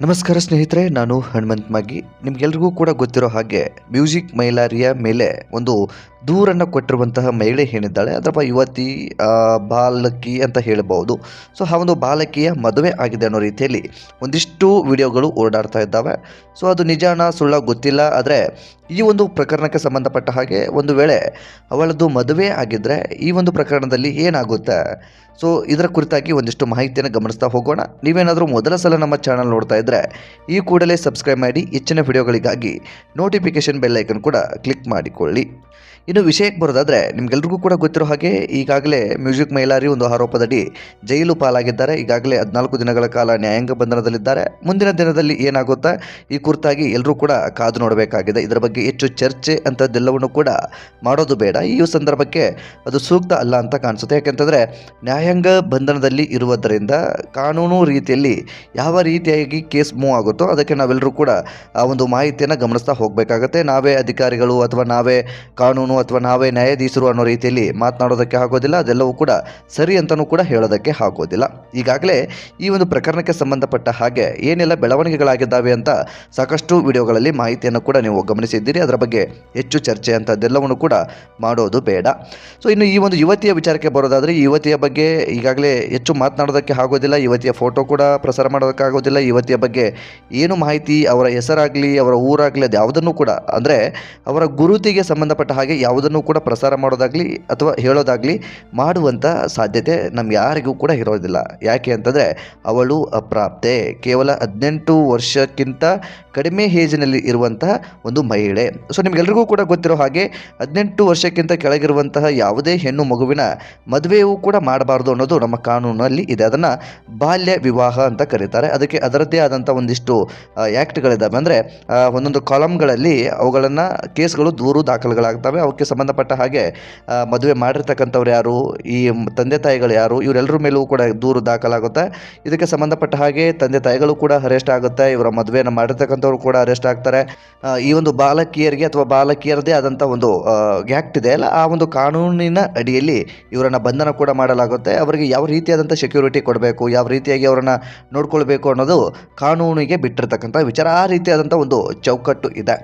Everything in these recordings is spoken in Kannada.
ನಮಸ್ಕಾರ ಸ್ನೇಹಿತರೆ, ನಾನು ಹನುಮಂತ್ ಮಾಗಿ. ನಿಮ್ಗೆಲ್ರಿಗೂ ಕೂಡ ಗೊತ್ತಿರೋ ಹಾಗೆ ಮ್ಯೂಸಿಕ್ ಮೈಲಾರಿಯ ಮೇಲೆ ಒಂದು ದೂರನ್ನು ಕೊಟ್ಟಿರುವಂತಹ ಮಹಿಳೆ ಏನಿದ್ದಾಳೆ ಅಥವಾ ಯುವತಿ ಬಾಲಕಿ ಅಂತ ಹೇಳಬಹುದು. ಸೊ ಆ ಒಂದು ಬಾಲಕಿಯ ಮದುವೆ ಆಗಿದೆ ಅನ್ನೋ ರೀತಿಯಲ್ಲಿ ಒಂದಿಷ್ಟು ವಿಡಿಯೋಗಳು ಓಡಾಡ್ತಾ ಇದ್ದಾವೆ. ಸೊ ಅದು ನಿಜಾನ ಸುಳ್ಳ ಗೊತ್ತಿಲ್ಲ, ಆದರೆ ಈ ಒಂದು ಪ್ರಕರಣಕ್ಕೆ ಸಂಬಂಧಪಟ್ಟ ಹಾಗೆ ಒಂದು ವೇಳೆ ಅವಳದು ಮದುವೆ ಆಗಿದ್ದರೆ ಈ ಒಂದು ಪ್ರಕರಣದಲ್ಲಿ ಏನಾಗುತ್ತೆ? ಸೊ ಇದರ ಕುರಿತಾಗಿ ಒಂದಿಷ್ಟು ಮಾಹಿತಿಯನ್ನು ಗಮನಿಸ್ತಾ ಹೋಗೋಣ. ನೀವೇನಾದರೂ ಮೊದಲ ಸಲ ನಮ್ಮ ಚಾನಲ್ ನೋಡ್ತಾ ಇದ್ದರೆ ಈ ಕೂಡಲೇ ಸಬ್ಸ್ಕ್ರೈಬ್ ಮಾಡಿ ಹೆಚ್ಚಿನ ವಿಡಿಯೋಗಳಿಗಾಗಿ ನೋಟಿಫಿಕೇಷನ್ ಬೆಲ್ಲೈಕನ್ ಕೂಡ ಕ್ಲಿಕ್ ಮಾಡಿಕೊಳ್ಳಿ. ಇನ್ನು ವಿಷಯಕ್ಕೆ ಬರೋದಾದರೆ ನಿಮ್ಗೆಲ್ರಿಗೂ ಕೂಡ ಗೊತ್ತಿರೋ ಹಾಗೆ ಈಗಾಗಲೇ ಮ್ಯೂಸಿಕ್ ಮೈಲಾರಿ ಒಂದು ಆರೋಪದಡಿ ಜೈಲು ಪಾಲಾಗಿದ್ದಾರೆ. ಈಗಾಗಲೇ ಹದಿನಾಲ್ಕು ದಿನಗಳ ಕಾಲ ನ್ಯಾಯಾಂಗ ಬಂಧನದಲ್ಲಿದ್ದಾರೆ. ಮುಂದಿನ ದಿನದಲ್ಲಿ ಏನಾಗುತ್ತೆ? ಈ ಕುರಿತಾಗಿ ಎಲ್ಲರೂ ಕೂಡ ಕಾದು ನೋಡಬೇಕಾಗಿದೆ. ಇದರ ಬಗ್ಗೆ ಹೆಚ್ಚು ಚರ್ಚೆ ಅಂಥದ್ದೆಲ್ಲವನ್ನು ಕೂಡ ಮಾಡೋದು ಬೇಡ. ಈ ಸಂದರ್ಭಕ್ಕೆ ಅದು ಸೂಕ್ತ ಅಲ್ಲ ಅಂತ ಕಾಣಿಸುತ್ತೆ. ಯಾಕೆಂತಂದರೆ ನ್ಯಾಯಾಂಗ ಬಂಧನದಲ್ಲಿ ಇರುವುದರಿಂದ ಕಾನೂನು ರೀತಿಯಲ್ಲಿ ಯಾವ ರೀತಿಯಾಗಿ ಕೇಸ್ ಮೂವ್ ಆಗುತ್ತೋ ಅದಕ್ಕೆ ನಾವೆಲ್ಲರೂ ಕೂಡ ಆ ಒಂದು ಮಾಹಿತಿಯನ್ನು ಗಮನಿಸ್ತಾ ಹೋಗಬೇಕಾಗತ್ತೆ. ನಾವೇ ಅಧಿಕಾರಿಗಳು ಅಥವಾ ನಾವೇ ಕಾನೂನು ಅಥವಾ ನಾವೇ ನ್ಯಾಯಾಧೀಶರು ಅನ್ನೋ ರೀತಿಯಲ್ಲಿ ಮಾತನಾಡೋದಕ್ಕೆ ಆಗೋದಿಲ್ಲ, ಅದೆಲ್ಲವೂ ಕೂಡ ಸರಿ ಅಂತಲೂ ಕೂಡ ಹೇಳೋದಕ್ಕೆ ಆಗೋದಿಲ್ಲ. ಈಗಾಗಲೇ ಈ ಒಂದು ಪ್ರಕರಣಕ್ಕೆ ಸಂಬಂಧಪಟ್ಟ ಹಾಗೆ ಏನೆಲ್ಲ ಬೆಳವಣಿಗೆಗಳಾಗಿದ್ದಾವೆ ಅಂತ ಸಾಕಷ್ಟು ವಿಡಿಯೋಗಳಲ್ಲಿ ಮಾಹಿತಿಯನ್ನು ಕೂಡ ನೀವು ಗಮನಿಸಿದ್ದೀರಿ. ಅದರ ಬಗ್ಗೆ ಹೆಚ್ಚು ಚರ್ಚೆ ಅಂಥದ್ದೆಲ್ಲವನ್ನು ಕೂಡ ಮಾಡೋದು ಬೇಡ. ಸೊ ಇನ್ನು ಈ ಒಂದು ಯುವತಿಯ ವಿಚಾರಕ್ಕೆ ಬರೋದಾದರೆ ಯುವತಿಯ ಬಗ್ಗೆ ಈಗಾಗಲೇ ಹೆಚ್ಚು ಮಾತನಾಡೋದಕ್ಕೆ ಆಗೋದಿಲ್ಲ. ಯುವತಿಯ ಫೋಟೋ ಕೂಡ ಪ್ರಸಾರ ಮಾಡೋದಕ್ಕೆ ಆಗೋದಿಲ್ಲ. ಯುವತಿಯ ಬಗ್ಗೆ ಏನು ಮಾಹಿತಿ, ಅವರ ಹೆಸರಾಗಲಿ, ಅವರ ಊರಾಗಲಿ ಅದು ಯಾವುದನ್ನು ಕೂಡ, ಅಂದರೆ ಅವರ ಗುರುತಿಗೆ ಸಂಬಂಧಪಟ್ಟ ಹಾಗೆ ಯಾವುದನ್ನು ಕೂಡ ಪ್ರಸಾರ ಮಾಡೋದಾಗಲಿ ಅಥವಾ ಹೇಳೋದಾಗಲಿ ಮಾಡುವಂಥ ಸಾಧ್ಯತೆ ನಮ್ಮ ಯಾರಿಗೂ ಕೂಡ ಇರೋದಿಲ್ಲ. ಯಾಕೆ ಅಂತಂದರೆ ಅವಳು ಅಪ್ರಾಪ್ತೆ. ಕೇವಲ ಹದಿನೆಂಟು ವರ್ಷಕ್ಕಿಂತ ಕಡಿಮೆ ಏಜಿನಲ್ಲಿ ಇರುವಂತಹ ಒಂದು ಮಹಿಳೆ. ಸೊ ನಿಮಗೆಲ್ರಿಗೂ ಕೂಡ ಗೊತ್ತಿರೋ ಹಾಗೆ ಹದಿನೆಂಟು ವರ್ಷಕ್ಕಿಂತ ಕೆಳಗಿರುವಂತಹ ಯಾವುದೇ ಹೆಣ್ಣು ಮಗುವಿನ ಮದುವೆಯೂ ಕೂಡ ಮಾಡಬಾರ್ದು ಅನ್ನೋದು ನಮ್ಮ ಕಾನೂನಲ್ಲಿ ಇದೆ. ಅದನ್ನು ಬಾಲ್ಯ ವಿವಾಹ ಅಂತ ಕರೀತಾರೆ. ಅದಕ್ಕೆ ಅದರದ್ದೇ ಆದಂಥ ಒಂದಿಷ್ಟು ಆ್ಯಕ್ಟ್ಗಳಿದ್ದಾವೆ ಅಂದರೆ ಒಂದೊಂದು ಕಾಲಮ್ಗಳಲ್ಲಿ ಅವುಗಳನ್ನು ಕೇಸ್ಗಳು ದೂರು ದಾಖಲೆಗಳಾಗ್ತವೆ. ಅವಕ್ಕೆ ಸಂಬಂಧಪಟ್ಟ ಹಾಗೆ ಮದುವೆ ಮಾಡಿರ್ತಕ್ಕಂಥವ್ರು ಯಾರು, ಈ ತಂದೆ ತಾಯಿಗಳು ಯಾರು ಇವರೆಲ್ಲರ ಮೇಲೂ ಕೂಡ ದೂರು ದಾಖಲಾಗುತ್ತೆ. ಇದಕ್ಕೆ ಸಂಬಂಧಪಟ್ಟ ಹಾಗೆ ತಂದೆ ತಾಯಿಗಳು ಕೂಡ ಅರೆಸ್ಟ್ ಆಗುತ್ತೆ, ಇವರ ಮದುವೆಯನ್ನು ಮಾಡಿರ್ತಕ್ಕಂಥವ್ರು ಕೂಡ ಅರೆಸ್ಟ್ ಆಗ್ತಾರೆ. ಈ ಒಂದು ಬಾಲಕಿಯರಿಗೆ ಅಥವಾ ಬಾಲಕಿಯರದೇ ಆದಂಥ ಒಂದು ಆ್ಯಕ್ಟ್ ಇದೆ. ಅಲ್ಲ, ಆ ಒಂದು ಕಾನೂನಿನ ಅಡಿಯಲ್ಲಿ ಇವರನ್ನು ಬಂಧನ ಕೂಡ ಮಾಡಲಾಗುತ್ತೆ. ಅವರಿಗೆ ಯಾವ ರೀತಿಯಾದಂಥ ಸೆಕ್ಯೂರಿಟಿ ಕೊಡಬೇಕು, ಯಾವ ರೀತಿಯಾಗಿ ಅವರನ್ನು ನೋಡ್ಕೊಳ್ಬೇಕು ಅನ್ನೋದು ಕಾನೂನಿಗೆ ಬಿಟ್ಟಿರ್ತಕ್ಕಂಥ ವಿಚಾರ. ಆ ರೀತಿಯಾದಂಥ ಒಂದು ಚೌಕಟ್ಟು ಇದೆ.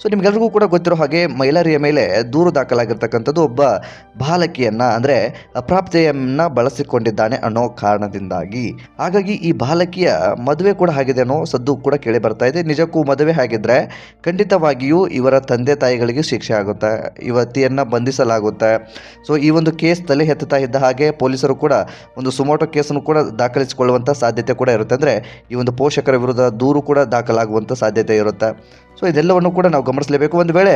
ಸೊ ನಿಮ್ಗೆಲ್ರಿಗೂ ಕೂಡ ಗೊತ್ತಿರೋ ಹಾಗೆ ಮೈಲಾರಿಯ ಮೇಲೆ ದೂರು ದಾಖಲಾಗಿರ್ತಕ್ಕಂಥದ್ದು ಒಬ್ಬ ಬಾಲಕಿಯನ್ನು, ಅಂದರೆ, ಅಪ್ರಾಪ್ತೆಯನ್ನು ಬಳಸಿಕೊಂಡಿದ್ದಾನೆ ಅನ್ನೋ ಕಾರಣದಿಂದಾಗಿ. ಹಾಗಾಗಿ ಈ ಬಾಲಕಿಯ ಮದುವೆ ಕೂಡ ಆಗಿದೆ ಅನ್ನೋ ಸದ್ದು ಕೂಡ ಕೇಳಿ ಬರ್ತಾ ಇದೆ. ನಿಜಕ್ಕೂ ಮದುವೆ ಆಗಿದ್ರೆ ಖಂಡಿತವಾಗಿಯೂ ಇವರ ತಂದೆ ತಾಯಿಗಳಿಗೆ ಶಿಕ್ಷೆ ಆಗುತ್ತೆ ಯುವತಿಯನ್ನು ಬಂಧಿಸಲಾಗುತ್ತೆ. ಸೊ ಈ ಒಂದು ಕೇಸ್ ತಲೆ ಎತ್ತುತ್ತಾ ಇದ್ದ ಹಾಗೆ ಪೊಲೀಸರು ಕೂಡ ಒಂದು ಸುಮೋಟೋ ಕೇಸನ್ನು ಕೂಡ ದಾಖಲಿಸಿಕೊಳ್ಳುವಂಥ ಸಾಧ್ಯತೆ ಕೂಡ ಇರುತ್ತೆ. ಅಂದರೆ, ಈ ಒಂದು ಪೋಷಕರ ವಿರುದ್ಧ ದೂರು ಕೂಡ ದಾಖಲಾಗುವಂಥ ಸಾಧ್ಯತೆ ಇರುತ್ತೆ. ಸೊ ಇದೆಲ್ಲವನ್ನು ಕೂಡ ನಾವು ಗಮನಿಸಲೇಬೇಕು. ಒಂದು ವೇಳೆ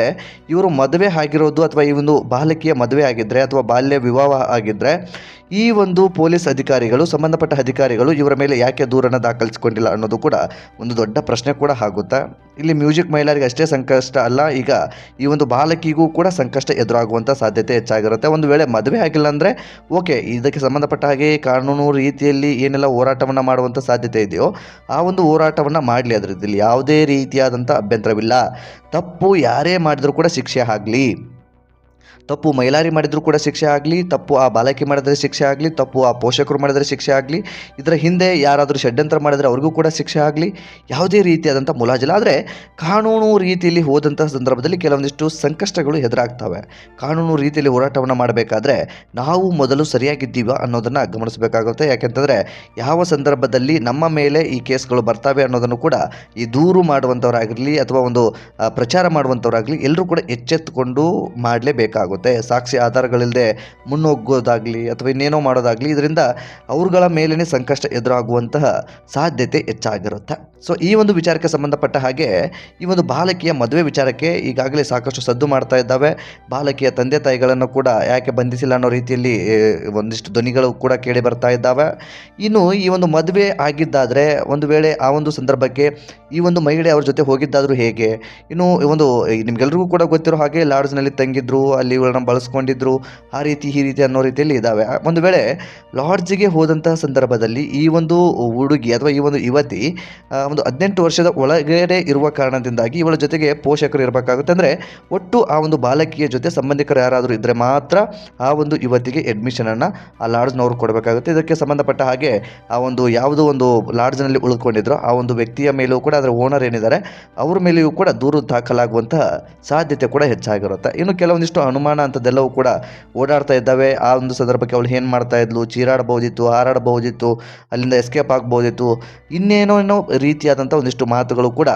ಇವರು ಮದುವೆ ಆಗಿರೋದು ಅಥವಾ ಈ ಒಂದು ಬಾಲಕಿಯ ಮದುವೆ ಆಗಿದ್ದರೆ ಅಥವಾ ಬಾಲ್ಯ ವಿವಾಹ ಆಗಿದ್ದರೆ ಈ ಒಂದು ಪೊಲೀಸ್ ಅಧಿಕಾರಿಗಳು, ಸಂಬಂಧಪಟ್ಟ ಅಧಿಕಾರಿಗಳು ಇವರ ಮೇಲೆ ಯಾಕೆ ದೂರನ್ನು ದಾಖಲಿಸಿಕೊಂಡಿಲ್ಲ ಅನ್ನೋದು ಕೂಡ ಒಂದು ದೊಡ್ಡ ಪ್ರಶ್ನೆ ಕೂಡ ಆಗುತ್ತಾ? ಇಲ್ಲಿ ಮ್ಯೂಸಿಕ್ ಮಹಿಳೆಯರಿಗೆ ಅಷ್ಟೇ ಸಂಕಷ್ಟ ಅಲ್ಲ, ಈಗ ಈ ಒಂದು ಬಾಲಕಿಗೂ ಕೂಡ ಸಂಕಷ್ಟ ಎದುರಾಗುವಂಥ ಸಾಧ್ಯತೆ ಹೆಚ್ಚಾಗಿರುತ್ತೆ. ಒಂದು ವೇಳೆ ಮದುವೆ ಆಗಿಲ್ಲ ಅಂದರೆ, ಓಕೆ, ಇದಕ್ಕೆ ಸಂಬಂಧಪಟ್ಟ ಹಾಗೆ ಕಾನೂನು ರೀತಿಯಲ್ಲಿ ಏನೆಲ್ಲ ಹೋರಾಟವನ್ನು ಮಾಡುವಂಥ ಸಾಧ್ಯತೆ ಇದೆಯೋ, ಆ ಒಂದು ಹೋರಾಟವನ್ನು ಮಾಡಲಿ. ಅದರಲ್ಲಿ ಯಾವುದೇ ರೀತಿಯಾದಂಥ ಅಭ್ಯಂತರವಿಲ್ಲ. ತಪ್ಪು ಯಾರೇ ಮಾಡಿದರೂ ಕೂಡ ಶಿಕ್ಷೆ ಆಗಲಿ. ತಪ್ಪು ಮೈಲಾರಿ ಮಾಡಿದರೂ ಕೂಡ ಶಿಕ್ಷೆ ಆಗಲಿ, ತಪ್ಪು ಆ ಬಾಲಕಿ ಮಾಡಿದರೆ ಶಿಕ್ಷೆ ಆಗಲಿ, ತಪ್ಪು ಆ ಪೋಷಕರು ಮಾಡಿದರೆ ಶಿಕ್ಷೆ ಆಗಲಿ, ಇದರ ಹಿಂದೆ ಯಾರಾದರೂ ಷಡ್ಯಂತ್ರ ಮಾಡಿದರೆ ಅವ್ರಿಗೂ ಕೂಡ ಶಿಕ್ಷೆ ಆಗಲಿ, ಯಾವುದೇ ರೀತಿಯಾದಂಥ ಮುಲಾಜಿಲ್ಲ ಆದರೆ ಕಾನೂನು ರೀತಿಯಲ್ಲಿ ಹೋದಂಥ ಸಂದರ್ಭದಲ್ಲಿ ಕೆಲವೊಂದಿಷ್ಟು ಸಂಕಷ್ಟಗಳು ಎದುರಾಗ್ತವೆ. ಕಾನೂನು ರೀತಿಯಲ್ಲಿ ಹೋರಾಟವನ್ನು ಮಾಡಬೇಕಾದ್ರೆ ನಾವು ಮೊದಲು ಸರಿಯಾಗಿದ್ದೀವ ಅನ್ನೋದನ್ನು ಗಮನಿಸಬೇಕಾಗುತ್ತೆ. ಯಾಕೆಂತಂದರೆ ಯಾವ ಸಂದರ್ಭದಲ್ಲಿ ನಮ್ಮ ಮೇಲೆ ಈ ಕೇಸ್ಗಳು ಬರ್ತವೆ ಅನ್ನೋದನ್ನು ಕೂಡ ಈ ದೂರು ಮಾಡುವಂಥವರಾಗಿರಲಿ ಅಥವಾ ಒಂದು ಪ್ರಚಾರ ಮಾಡುವಂಥವರಾಗಲಿ ಎಲ್ಲರೂ ಕೂಡ ಎಚ್ಚೆತ್ತುಕೊಂಡು ಮಾಡಲೇಬೇಕಾಗುತ್ತೆ ಸಾಕ್ಷಿ ಆಧಾರಗಳಿಲ್ಲದೆ ಮುನ್ನುಗ್ಗೋದಾಗಲಿ ಅಥವಾ ಇನ್ನೇನೋ ಮಾಡೋದಾಗಲಿ ಇದರಿಂದ ಅವ್ರುಗಳ ಮೇಲೇ ಸಂಕಷ್ಟ ಎದುರಾಗುವಂತಹ ಸಾಧ್ಯತೆ ಹೆಚ್ಚಾಗಿರುತ್ತೆ. ಸೊ ಈ ಒಂದು ವಿಚಾರಕ್ಕೆ ಸಂಬಂಧಪಟ್ಟ ಹಾಗೆ ಈ ಒಂದು ಬಾಲಕಿಯ ಮದುವೆ ವಿಚಾರಕ್ಕೆ ಈಗಾಗಲೇ ಸಾಕಷ್ಟು ಸದ್ದು ಮಾಡ್ತಾ ಇದ್ದಾವೆ. ಬಾಲಕಿಯ ತಂದೆ ತಾಯಿಗಳನ್ನು ಕೂಡ ಯಾಕೆ ಬಂಧಿಸಿಲ್ಲ ಅನ್ನೋ ರೀತಿಯಲ್ಲಿ ಒಂದಿಷ್ಟು ಧ್ವನಿಗಳು ಕೂಡ ಕೇಳಿ ಬರ್ತಾ ಇದ್ದಾವೆ. ಇನ್ನು ಈ ಒಂದು ಮದುವೆ ಆಗಿದ್ದಾದರೆ ಒಂದು ವೇಳೆ ಆ ಒಂದು ಸಂದರ್ಭಕ್ಕೆ ಈ ಒಂದು ಮಹಿಳೆ ಅವ್ರ ಜೊತೆ ಹೋಗಿದ್ದಾದರೂ ಹೇಗೆ? ಇನ್ನು ಒಂದು ನಿಮಗೆಲ್ಲರಿಗೂ ಕೂಡ ಗೊತ್ತಿರೋ ಹಾಗೆ ಲಾಡ್ಜ್ನಲ್ಲಿ ತಂಗಿದ್ರು, ಅಲ್ಲಿ ಇವ್ರನ್ನ ಬಳಸ್ಕೊಂಡಿದ್ರು, ಆ ರೀತಿ, ಈ ರೀತಿ ಅನ್ನೋ ರೀತಿಯಲ್ಲಿ ಇದ್ದಾವೆ. ಒಂದು ವೇಳೆ ಲಾಡ್ಜಿಗೆ ಹೋದಂತಹ ಸಂದರ್ಭದಲ್ಲಿ ಈ ಒಂದು ಹುಡುಗಿ ಅಥವಾ ಈ ಒಂದು ಯುವತಿ ಒಂದು ಹದಿನೆಂಟು ವರ್ಷದ ಒಳಗಡೆ ಇರುವ ಕಾರಣದಿಂದಾಗಿ ಇವಳ ಜೊತೆಗೆ ಪೋಷಕರು ಇರಬೇಕಾಗುತ್ತೆ. ಅಂದರೆ ಒಟ್ಟು ಆ ಒಂದು ಬಾಲಕಿಯ ಜೊತೆ ಸಂಬಂಧಿಕರು ಯಾರಾದರೂ ಇದ್ದರೆ ಮಾತ್ರ ಆ ಒಂದು ಯುವತಿಗೆ ಅಡ್ಮಿಷನನ್ನು ಆ ಲಾಡ್ಜ್ನವರು ಕೊಡಬೇಕಾಗುತ್ತೆ. ಇದಕ್ಕೆ ಸಂಬಂಧಪಟ್ಟ ಹಾಗೆ ಆ ಒಂದು ಯಾವುದೋ ಒಂದು ಲಾಡ್ಜ್ನಲ್ಲಿ ಉಳ್ಕೊಂಡಿದ್ರು ಆ ಒಂದು ವ್ಯಕ್ತಿಯ ಮೇಲೂ ಕೂಡ ಅದರ ಓನರ್ ಏನಿದ್ದಾರೆ, ಅವ್ರ ಮೇಲೆಯೂ ಕೂಡ ದೂರು ದಾಖಲಾಗುವಂತಹ ಸಾಧ್ಯತೆ ಕೂಡ ಹೆಚ್ಚಾಗಿರುತ್ತೆ. ಇನ್ನು ಕೆಲವೊಂದಿಷ್ಟು ಅನುಮಾನ ಅಂಥದ್ದೆಲ್ಲವೂ ಕೂಡ ಓಡಾಡ್ತಾ ಇದ್ದಾವೆ. ಆ ಒಂದು ಸಂದರ್ಭಕ್ಕೆ ಅವಳು ಏನು ಮಾಡ್ತಾ ಇದ್ಲು? ಚೀರಾಡಬಹುದಿತ್ತು, ಹಾರಾಡಬಹುದಿತ್ತು, ಅಲ್ಲಿಂದ ಎಸ್ಕೇಪ್ ಆಗ್ಬೋದಿತ್ತು ಇನ್ನೇನೋ ಏನೋ ರೀತಿಯಾದಂಥ ಒಂದಿಷ್ಟು ಮಾತುಗಳು ಕೂಡ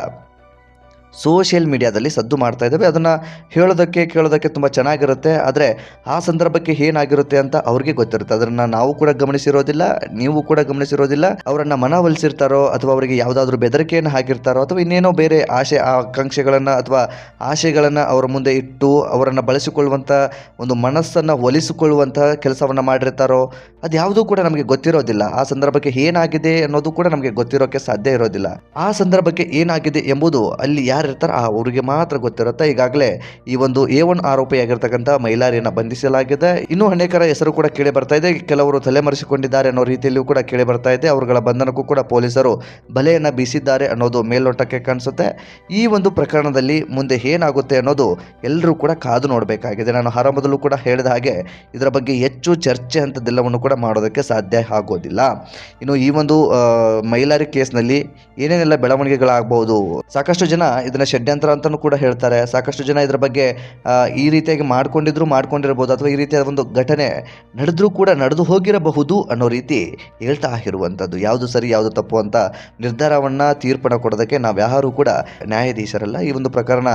ಸೋಷಿಯಲ್ ಮೀಡಿಯಾದಲ್ಲಿ ಸದ್ದು ಮಾಡ್ತಾ ಇದ್ದಾವೆ. ಅದನ್ನು ಹೇಳೋದಕ್ಕೆ, ಕೇಳೋದಕ್ಕೆ ತುಂಬ ಚೆನ್ನಾಗಿರುತ್ತೆ. ಆದರೆ ಆ ಸಂದರ್ಭಕ್ಕೆ ಏನಾಗಿರುತ್ತೆ ಅಂತ ಅವ್ರಿಗೆ ಗೊತ್ತಿರುತ್ತೆ. ಅದನ್ನು ನಾವು ಕೂಡ ಗಮನಿಸಿರೋದಿಲ್ಲ, ನೀವು ಕೂಡ ಗಮನಿಸಿರೋದಿಲ್ಲ. ಅವರನ್ನು ಮನವೊಲಿಸಿರ್ತಾರೋ ಅಥವಾ ಅವರಿಗೆ ಯಾವುದಾದ್ರೂ ಬೆದರಿಕೆಯನ್ನು ಹಾಕಿರ್ತಾರೋ ಅಥವಾ ಇನ್ನೇನೋ ಬೇರೆ ಆಶೆ, ಆಕಾಂಕ್ಷೆಗಳನ್ನು ಅಥವಾ ಆಶೆಗಳನ್ನು ಅವರ ಮುಂದೆ ಇಟ್ಟು ಅವರನ್ನು ಬಳಸಿಕೊಳ್ಳುವಂಥ ಒಂದು ಮನಸ್ಸನ್ನು ಒಲಿಸಿಕೊಳ್ಳುವಂತಹ ಕೆಲಸವನ್ನು ಮಾಡಿರ್ತಾರೋ, ಅದು ಯಾವುದೂ ಕೂಡ ನಮಗೆ ಗೊತ್ತಿರೋದಿಲ್ಲ. ಆ ಸಂದರ್ಭಕ್ಕೆ ಏನಾಗಿದೆ ಅನ್ನೋದು ಕೂಡ ನಮಗೆ ಗೊತ್ತಿರೋಕ್ಕೆ ಸಾಧ್ಯ ಇರೋದಿಲ್ಲ. ಆ ಸಂದರ್ಭಕ್ಕೆ ಏನಾಗಿದೆ ಎಂಬುದು ಅಲ್ಲಿ ಯಾರು ಇರ್ತಾರೆ ಆ ಅವರಿಗೆ ಮಾತ್ರ ಗೊತ್ತಿರುತ್ತೆ. ಈಗಾಗಲೇ ಈ ಒಂದು ಎ ಒನ್ ಆರೋಪಿಯಾಗಿರ್ತಕ್ಕಂಥ ಮೈಲಾರಿಯನ್ನು ಬಂಧಿಸಲಾಗಿದೆ. ಇನ್ನೂ ಅನೇಕರ ಹೆಸರು ಕೂಡ ಕೇಳಿ ಬರ್ತಾ ಇದೆ. ಕೆಲವರು ತಲೆಮರೆಸಿಕೊಂಡಿದ್ದಾರೆ ಅನ್ನೋ ರೀತಿಯಲ್ಲಿಯೂ ಕೂಡ ಕೇಳಿ ಬರ್ತಾ ಇದೆ. ಅವರುಗಳ ಬಂಧನಕ್ಕೂ ಕೂಡ ಪೊಲೀಸರು ಬಲೆಯನ್ನು ಬೀಸಿದ್ದಾರೆ ಅನ್ನೋದು ಮೇಲ್ನೋಟಕ್ಕೆ ಕಾಣಿಸುತ್ತೆ. ಈ ಒಂದು ಪ್ರಕರಣದಲ್ಲಿ ಮುಂದೆ ಏನಾಗುತ್ತೆ ಅನ್ನೋದು ಎಲ್ಲರೂ ಕೂಡ ಕಾದು ನೋಡಬೇಕಾಗಿದೆ. ನಾನು ಆರಂಭದಲ್ಲೂ ಕೂಡ ಹೇಳಿದ ಹಾಗೆ ಇದರ ಬಗ್ಗೆ ಹೆಚ್ಚು ಚರ್ಚೆ ಅಂಥದ್ದೆಲ್ಲವನ್ನು ಕೂಡ ಮಾಡೋದಕ್ಕೆ ಸಾಧ್ಯ ಆಗೋದಿಲ್ಲ. ಇನ್ನು ಈ ಒಂದು ಮೈಲಾರಿ ಕೇಸ್ನಲ್ಲಿ ಏನೇನೆಲ್ಲ ಬೆಳವಣಿಗೆಗಳಾಗಬಹುದು ಸಾಕಷ್ಟು ಜನ ಇದನ್ನ ಷಡ್ಯಂತ್ರ ಅಂತಲೂ ಕೂಡ ಹೇಳ್ತಾರೆ. ಸಾಕಷ್ಟು ಜನ ಇದರ ಬಗ್ಗೆ ಈ ರೀತಿಯಾಗಿ ಮಾಡ್ಕೊಂಡಿದ್ರು ಮಾಡ್ಕೊಂಡಿರ್ಬೋದು ಅಥವಾ ಈ ರೀತಿಯಾದ ಒಂದು ಘಟನೆ ನಡೆದ್ರೂ ಕೂಡ ನಡೆದು ಹೋಗಿರಬಹುದು ಅನ್ನೋ ರೀತಿ ಹೇಳ್ತಾ ಇರುವಂಥದ್ದು. ಯಾವುದು ಸರಿ, ಯಾವುದು ತಪ್ಪು ಅಂತ ನಿರ್ಧಾರವನ್ನು ತೀರ್ಪನ್ನು ಕೊಡೋದಕ್ಕೆ ನಾವು ಯಾರು ಕೂಡ ನ್ಯಾಯಾಧೀಶರಲ್ಲ. ಈ ಒಂದು ಪ್ರಕರಣ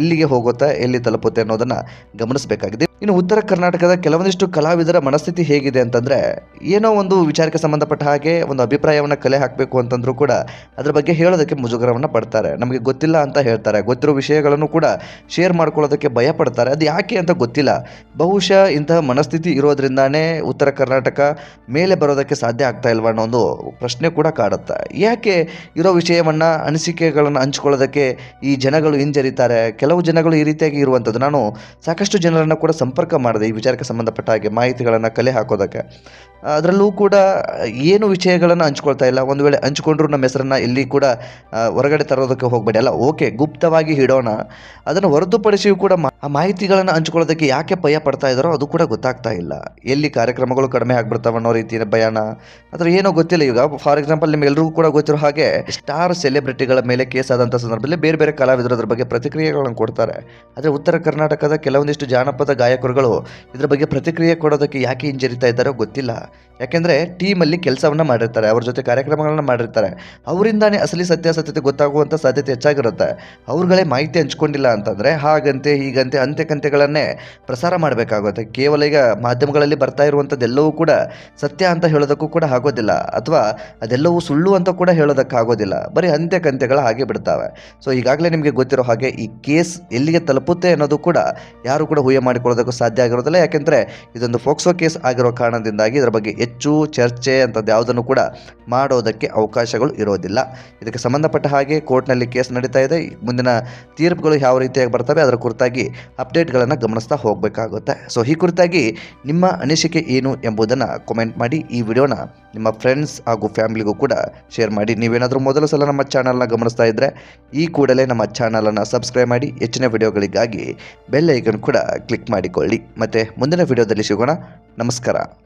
ಎಲ್ಲಿಗೆ ಹೋಗುತ್ತೆ, ಎಲ್ಲಿ ತಲುಪುತ್ತೆ ಅನ್ನೋದನ್ನು ಗಮನಿಸಬೇಕಾಗಿದೆ. ಇನ್ನು ಉತ್ತರ ಕರ್ನಾಟಕದ ಕೆಲವೊಂದಿಷ್ಟು ಕಲಾವಿದರ ಮನಸ್ಥಿತಿ ಹೇಗಿದೆ ಅಂತಂದರೆ, ಏನೋ ಒಂದು ವಿಚಾರಕ್ಕೆ ಸಂಬಂಧಪಟ್ಟ ಹಾಗೆ ಒಂದು ಅಭಿಪ್ರಾಯವನ್ನು ಕಲೆ ಹಾಕಬೇಕು ಅಂತಂದರೂ ಕೂಡ ಅದರ ಬಗ್ಗೆ ಹೇಳೋದಕ್ಕೆ ಮುಜುಗರವನ್ನು ಪಡ್ತಾರೆ. ನಮಗೆ ಗೊತ್ತಿಲ್ಲ ಅಂತ ಹೇಳ್ತಾರೆ. ಗೊತ್ತಿರೋ ವಿಷಯಗಳನ್ನು ಕೂಡ ಶೇರ್ ಮಾಡ್ಕೊಳ್ಳೋದಕ್ಕೆ ಭಯ ಪಡ್ತಾರೆ. ಅದು ಯಾಕೆ ಅಂತ ಗೊತ್ತಿಲ್ಲ. ಬಹುಶಃ ಇಂತಹ ಮನಸ್ಥಿತಿ ಇರೋದ್ರಿಂದಾನೇ ಉತ್ತರ ಕರ್ನಾಟಕ ಮೇಲೆ ಬರೋದಕ್ಕೆ ಸಾಧ್ಯ ಆಗ್ತಾ ಇಲ್ವಾ ಅನ್ನೋ ಒಂದು ಪ್ರಶ್ನೆ ಕೂಡ ಕಾಡುತ್ತೆ. ಯಾಕೆ ಇರೋ ವಿಷಯವನ್ನು, ಅನಿಸಿಕೆಗಳನ್ನು ಹಂಚ್ಕೊಳ್ಳೋದಕ್ಕೆ ಈ ಜನಗಳು ಹಿಂಜರಿತಾರೆ? ಕೆಲವು ಜನಗಳು ಈ ರೀತಿಯಾಗಿ ಇರುವಂಥದ್ದು ನಾನು ಸಾಕಷ್ಟು ಜನರನ್ನು ಕೂಡ ಸಂಪರ್ಕ ಮಾಡಿದೆ ಈ ವಿಚಾರಕ್ಕೆ ಸಂಬಂಧಪಟ್ಟ ಹಾಗೆ ಮಾಹಿತಿಗಳನ್ನು ಕಲೆ ಹಾಕೋದಕ್ಕೆ. ಅದರಲ್ಲೂ ಕೂಡ ಏನು ವಿಷಯಗಳನ್ನು ಹಂಚ್ಕೊಳ್ತಾ ಇಲ್ಲ. ಒಂದು ವೇಳೆ ಹಂಚ್ಕೊಂಡ್ರು ನಮ್ಮ ಹೆಸರನ್ನು ಇಲ್ಲಿ ಕೂಡ ಹೊರಗಡೆ ತರೋದಕ್ಕೆ ಹೋಗಬೇಡಿ. ಅಲ್ಲ, ಓಕೆ, ಗುಪ್ತವಾಗಿ ಇಡೋಣ ಅದನ್ನು ಹೊರತುಪಡಿಸಿಯೂ ಕೂಡ ಆ ಮಾಹಿತಿಗಳನ್ನು ಹಂಚ್ಕೊಳ್ಳೋದಕ್ಕೆ ಯಾಕೆ ಭಯ ಪಡ್ತಾ ಇದ್ದಾರೋ ಅದು ಕೂಡ ಗೊತ್ತಾಗ್ತಾ ಇಲ್ಲ. ಎಲ್ಲಿ ಕಾರ್ಯಕ್ರಮಗಳು ಕಡಿಮೆ ಆಗ್ಬಿಡ್ತಾವೆ ಅನ್ನೋ ರೀತಿಯ ಭಯಾನ. ಅದರ ಏನೋ ಗೊತ್ತಿಲ್ಲ. ಈಗ ಫಾರ್ ಎಕ್ಸಾಂಪಲ್ ನಿಮ್ಗೆಲ್ರಿಗೂ ಕೂಡ ಗೊತ್ತಿರೋ ಹಾಗೆ ಸ್ಟಾರ್ ಸೆಲೆಬ್ರಿಟಿಗಳ ಮೇಲೆ ಕೇಸ್ ಆದಂಥ ಸಂದರ್ಭದಲ್ಲಿ ಬೇರೆ ಬೇರೆ ಕಲಾವಿದರು ಅದರ ಬಗ್ಗೆ ಪ್ರತಿಕ್ರಿಯೆಗಳನ್ನು ಕೊಡ್ತಾರೆ. ಆದರೆ ಉತ್ತರ ಕರ್ನಾಟಕದ ಕೆಲವೊಂದಿಷ್ಟು ಜಾನಪದ ಗಾಯಕರುಗಳು ಇದರ ಬಗ್ಗೆ ಪ್ರತಿಕ್ರಿಯೆ ಕೊಡೋದಕ್ಕೆ ಯಾಕೆ ಹಿಂಜರಿತಾ ಇದ್ದಾರೋ ಗೊತ್ತಿಲ್ಲ. ಯಾಕೆಂದರೆ ಟೀಮಲ್ಲಿ ಕೆಲಸವನ್ನು ಮಾಡಿರ್ತಾರೆ, ಅವ್ರ ಜೊತೆ ಕಾರ್ಯಕ್ರಮಗಳನ್ನ ಮಾಡಿರ್ತಾರೆ. ಅವರಿಂದಾನೇ ಅಸಲಿ ಸತ್ಯಾಸತ್ಯತೆ ಗೊತ್ತಾಗುವಂಥ ಸಾಧ್ಯತೆ ಹೆಚ್ಚಾಗಿರುತ್ತೆ. ಅವ್ರುಗಳೇ ಮಾಹಿತಿ ಹಂಚ್ಕೊಂಡಿಲ್ಲ ಅಂತಂದರೆ ಹಾಗಂತೆ, ಹೀಗಂತೆ ಅಂತ್ಯಕಂತ್ಯಗಳನ್ನೇ ಪ್ರಸಾರ ಮಾಡಬೇಕಾಗುತ್ತೆ. ಕೇವಲ ಈಗ ಮಾಧ್ಯಮಗಳಲ್ಲಿ ಬರ್ತಾ ಇರುವಂಥದ್ದೆಲ್ಲವೂ ಕೂಡ ಸತ್ಯ ಅಂತ ಹೇಳೋದಕ್ಕೂ ಕೂಡ ಆಗೋದಿಲ್ಲ. ಅಥವಾ ಅದೆಲ್ಲವೂ ಸುಳ್ಳು ಅಂತ ಕೂಡ ಹೇಳೋದಕ್ಕಾಗೋದಿಲ್ಲ. ಬರೀ ಅಂತ್ಯಕಂತ್ಯಗಳ ಹಾಗೆ ಬಿಡ್ತಾವೆ. ಸೊ ಈಗಾಗಲೇ ನಿಮಗೆ ಗೊತ್ತಿರೋ ಹಾಗೆ ಈ ಕೇಸ್ ಎಲ್ಲಿಗೆ ತಲುಪುತ್ತೆ ಅನ್ನೋದು ಕೂಡ ಯಾರು ಕೂಡ ಊಹೆ ಮಾಡಿಕೊಳ್ಳೋದಕ್ಕೂ ಸಾಧ್ಯ ಆಗಿರೋದಿಲ್ಲ. ಯಾಕೆಂದರೆ ಇದೊಂದು ಫೋಕ್ಸೋ ಕೇಸ್ ಆಗಿರೋ ಕಾರಣದಿಂದಾಗಿ ಇದರ ಬಗ್ಗೆ ಹೆಚ್ಚು ಚರ್ಚೆ ಅಂಥದ್ದು ಯಾವುದನ್ನು ಕೂಡ ಮಾಡೋದಕ್ಕೆ ಅವಕಾಶಗಳು ಇರೋದಿಲ್ಲ. ಇದಕ್ಕೆ ಸಂಬಂಧಪಟ್ಟ ಹಾಗೆ ಕೋರ್ಟ್ನಲ್ಲಿ ಕೇಸ್ ನಡೀತಾ ಇದೆ. ಮುಂದಿನ ತೀರ್ಪುಗಳು ಯಾವ ರೀತಿಯಾಗಿ ಬರ್ತವೆ ಅದರ ಕುರಿತಾಗಿ ಅಪ್ಡೇಟ್ಗಳನ್ನು ಗಮನಿಸ್ತಾ ಹೋಗಬೇಕಾಗುತ್ತೆ. ಸೊ ಈ ಕುರಿತಾಗಿ ನಿಮ್ಮ ಅನಿಸಿಕೆ ಏನು ಎಂಬುದನ್ನು ಕಮೆಂಟ್ ಮಾಡಿ. ಈ ವಿಡಿಯೋನ ನಿಮ್ಮ ಫ್ರೆಂಡ್ಸ್ ಹಾಗೂ ಫ್ಯಾಮಿಲಿಗೂ ಕೂಡ ಶೇರ್ ಮಾಡಿ. ನೀವೇನಾದರೂ ಮೊದಲು ಸಲ ನಮ್ಮ ಚಾನಲ್ನ ಗಮನಿಸ್ತಾ ಇದ್ದರೆ ಈ ಕೂಡಲೇ ನಮ್ಮ ಚಾನಲನ್ನು ಸಬ್ಸ್ಕ್ರೈಬ್ ಮಾಡಿ. ಹೆಚ್ಚಿನ ವಿಡಿಯೋಗಳಿಗಾಗಿ ಬೆಲ್ ಕೂಡ ಕ್ಲಿಕ್ ಮಾಡಿಕೊಳ್ಳಿ ಮತ್ತು ಮುಂದಿನ ವಿಡಿಯೋದಲ್ಲಿ ಸಿಗೋಣ. ನಮಸ್ಕಾರ.